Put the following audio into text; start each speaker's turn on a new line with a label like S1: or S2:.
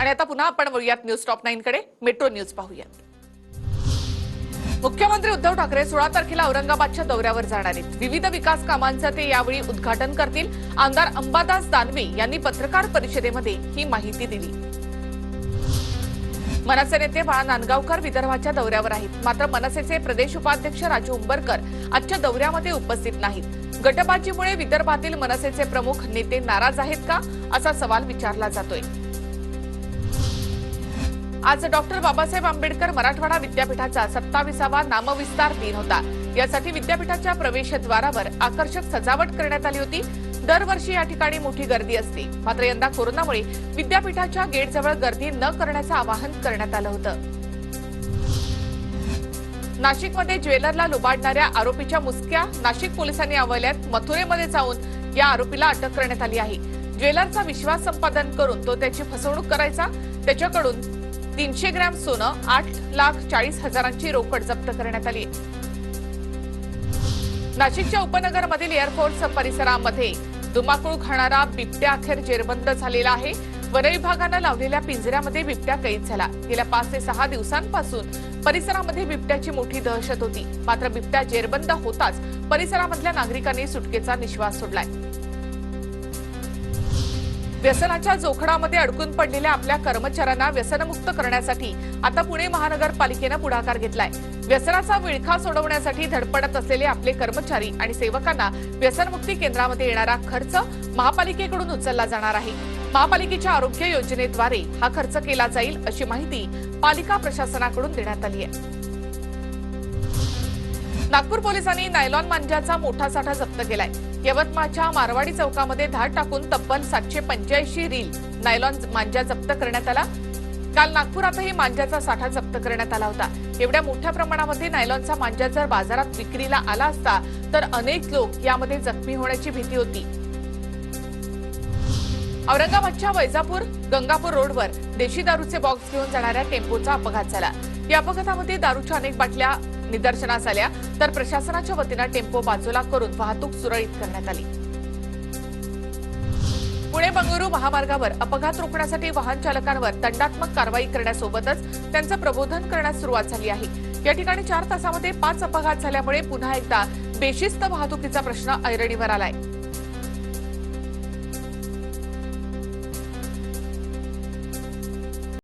S1: आणि आता पुन्हा आपण वळूयात न्यूज टॉप नाईन कडे. मेट्रो न्यूज पाहूयात. मुख्यमंत्री उद्धव ठाकरे सोळा तारखेला औरंगाबादच्या दौऱ्यावर जाणार आहेत. विविध विकास कामांचं ते यावेळी उद्घाटन करतील. आमदार अंबादास दानवे यांनी पत्रकार परिषदेमध्ये ही माहिती दिली. मनसे नेते बाळा नांदगावकर विदर्भाच्या दौऱ्यावर आहेत. मात्र मनसेचे प्रदेश उपाध्यक्ष राजू उंबरकर आजच्या दौऱ्यामध्ये उपस्थित नाहीत. गटबाजीमुळे विदर्भातील मनसेचे प्रमुख नेते नाराज आहेत का? असा सवाल विचारला जातोय. आज डॉक्टर बाबासाहेब आंबेडकर मराठवाडा विद्यापीठाचा सत्ताविसावा नामविस्तार दिन होता. यासाठी विद्यापीठाच्या प्रवेशद्वारावर आकर्षक सजावट करण्यात आली होती. दरवर्षी या ठिकाणी मोठी गर्दी असते. मात्र यंदा कोरोनामुळे विद्यापीठाच्या गेटजवळ गर्दी न करण्याचं आवाहन करण्यात आलं होतं. नाशिकमध्ये ज्वेलरला लुबाडणाऱ्या आरोपीच्या मुसक्या नाशिक पोलिसांनी आवळल्यात मथुरेमध्ये जाऊन या आरोपीला अटक करण्यात आली आहे. ज्वेलरचा विश्वास संपादन करून तो त्याची फसवणूक करायचा. त्याच्याकडून तीनशे ग्रॅम सोनं आठ लाख चाळीस हजारांची रोकड जप्त करण्यात आली. नाशिकच्या उपनगरमधील एअरफोर्स परिसरामध्ये धुमाकूळ खाणारा बिबट्या अखेर जेरबंद झालेला आहे. वन विभागानं लावलेल्या पिंजऱ्यामध्ये बिबट्या कैद झाला. गेल्या पाच ते सहा दिवसांपासून परिसरामध्ये बिबट्याची मोठी दहशत होती. मात्र बिबट्या जेरबंद होताच परिसरामधल्या नागरिकांनी सुटकेचा निश्वास सोडलाय. व्यसनाच्या जोखडामध्ये अडकून पडलेल्या आपल्या कर्मचाऱ्यांना व्यसनमुक्त करण्यासाठी आता पुणे महानगरपालिकेनं पुढाकार घेतलाय. व्यसनाचा विळखा सोडवण्यासाठी धडपडत असलेले आपले कर्मचारी आणि सेवकांना व्यसनमुक्ती केंद्रामध्ये येणारा खर्च महापालिकेकडून उचलला जाणार आहे. महापालिकेच्या आरोग्य योजनेद्वारे हा खर्च केला जाईल अशी माहिती पालिका प्रशासनाकडून देण्यात आली आहे. नागपूर पोलिसांनी नायलॉन मांजाचा मोठा साठा जप्त केलाय. यवतमाळच्या मारवाडी चौकामध्ये धाड टाकून तब्बल सातशे पंच्याऐंशी रील नायलॉन मांजा जप्त करण्यात आला. काल नागपुरातही मांजाचा साठा जप्त करण्यात आला होता. एवढ्या मोठ्या प्रमाणामध्ये नायलॉनचा मांजा जर बाजारात विक्रीला आला असता तर अनेक लोक यामध्ये जखमी होण्याची भीती होती. औरंगाबादच्या वैजापूर गंगापूर रोडवर देशी दारूचे बॉक्स घेऊन जाणाऱ्या टेम्पोचा अपघात झाला. या अपघातामध्ये दारूच्या अनेक बाटल्या निदर्शनास आल्या तर प्रशासनाच्या वतीनं टेम्पो बाजूला करून वाहतूक सुरळीत करण्यात आली. पुणे बंगळुरू महामार्गावर अपघात रोखण्यासाठी वाहन चालकांवर दंडात्मक कारवाई करण्यासोबतच त्यांचं प्रबोधन करण्यास सुरुवात झाली आहे. या ठिकाणी चार तासामध्ये पाच अपघात झाल्यामुळे पुन्हा एकदा बेशिस्त वाहतुकीचा प्रश्न ऐरणीवर आलाय.